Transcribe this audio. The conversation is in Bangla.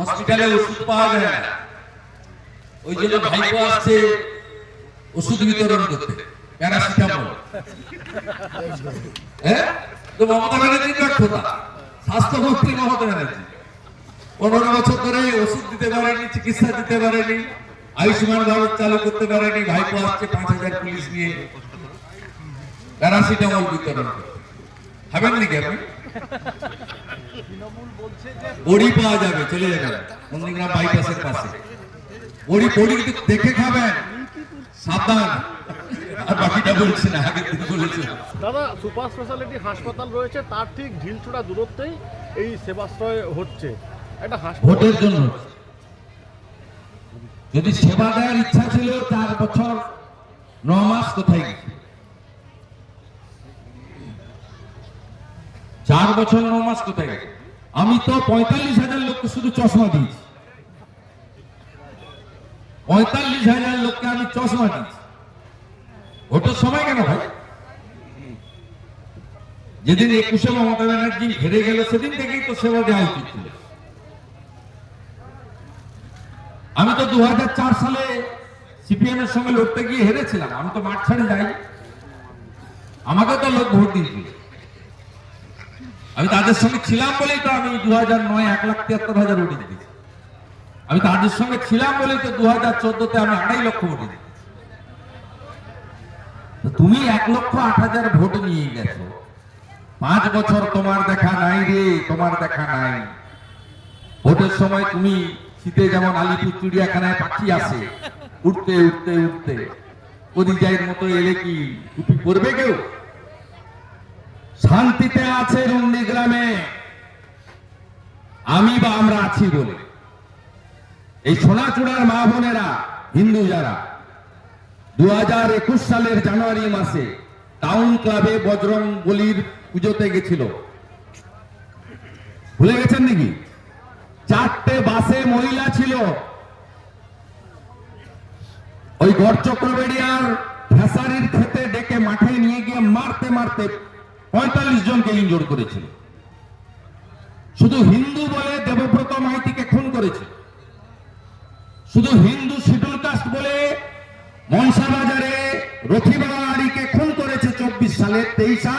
হসপিটালে ওষুধ পাওয়া যায় না। ওই জন্য ভাইপো আসছে ওষুধ বিতরণ করতে। প্যারাসিটামল। হ্যাঁ? তো মমতা ব্যানার্জির ব্যর্থতা স্বাস্থ্যমন্ত্রী মমতা ব্যানার্জি। পনেরো বছর ধরে ওষুধ দিতে পারেনি চিকিৎসা দিতে পারেনি আয়ুষ্মান ভারত চালু করতে পারেনি ভাইপো আসছে পাঁচ হাজার পুলিশ নিয়ে। প্যারাসিটামল বিতরণ করতে। খাবেন নাকি আপনি? বড়ি পাওয়া যাবে চলে যাবেন নন্দীগ্রাম বাইপাসের পাশে। বড়ি বড়ি দেখে খাবেন। সাবধান। আর বাকিটা বলছি না আগের দিন বলেছিলাম দাদা সুপার স্পেশালিটি হাসপাতাল রয়েছে তার ঠিক ঢিলছোড়া দূরত্বেই এই সেবাশ্রয় হচ্ছে। একটা ভোটের জন্য। যদি সেবা দেওয়ার ইচ্ছা ছিল চার বছর ন মাস কোথায় গেছে? চার বছর ন মাস কোথায় গেছে? আমি তো পঁয়তাল্লিশ হাজার লোককে শুধু চশমা দিয়েছি। পঁয়তাল্লিশ হাজার লোককে আমি চশমা দিয়েছি। ভোটের সময় কেন ভাই? যেদিন একুশে মমতা ব্যানার্জি হেরে গেল, সেদিন থেকেই তো সেবা দেওয়া উচিত ছিল। আমি তো দু হাজার চার সালে সিপিএম এর সঙ্গে লড়তে গিয়ে হেরেছিলাম। আমি তো মাঠ ছাড়ে যাই আমাকে তো লোক ভোট দিয়েছিল। আমি তাদের সঙ্গে ছিলাম বলেই তো আমি দু হাজার নয় এক লাখ তিয়াত্তর হাজার ভোট দিয়েছি আমি তাদের সঙ্গে ছিলাম বলেই তো দু হাজার চোদ্দতে আমি আড়াই লক্ষ ভোট দিয়েছি তুমি এক লক্ষ আট হাজার ভোট নিয়ে গেছো। পাঁচ বছর তোমার দেখা নাই রে, তোমার দেখা নাই। ভোটের সময় তুমি শীতে যেমন আলিপুর চিড়িয়াখানায় পাখি আসে উঠতে উঠতে উঠতে পরিযায়ের মতো এলে কি, টুপি পরবে কেউ? শান্তিতে আছে রুন্দি গ্রামে আমি বা আমরা আছি বলে। এই সোনাচূড়ার মা বোনেরা, হিন্দু যারা দু হাজার একুশ সালের জানুয়ারি মাসে টাউন ক্লাবে বজরং বলির পুজোতে গেছিল। ভুলে গেছেন নাকি? চারটে বাসে মহিলা ছিল। ওই গড়চক্রবেড়িয়ার ভেসারির খেতে ডেকে মাঠে নিয়ে গিয়ে মারতে মারতে পঁয়তাল্লিশ জনকে ইনজোর করেছিল। শুধু হিন্দু বলে দেবব্রত মাইতিকে খুন করেছে। শুধু হিন্দু শিডিউল কাস্ট বলে মনসা বাজারে রথিবাড়িকে খুন করেছে চব্বিশ সালে তেইশা।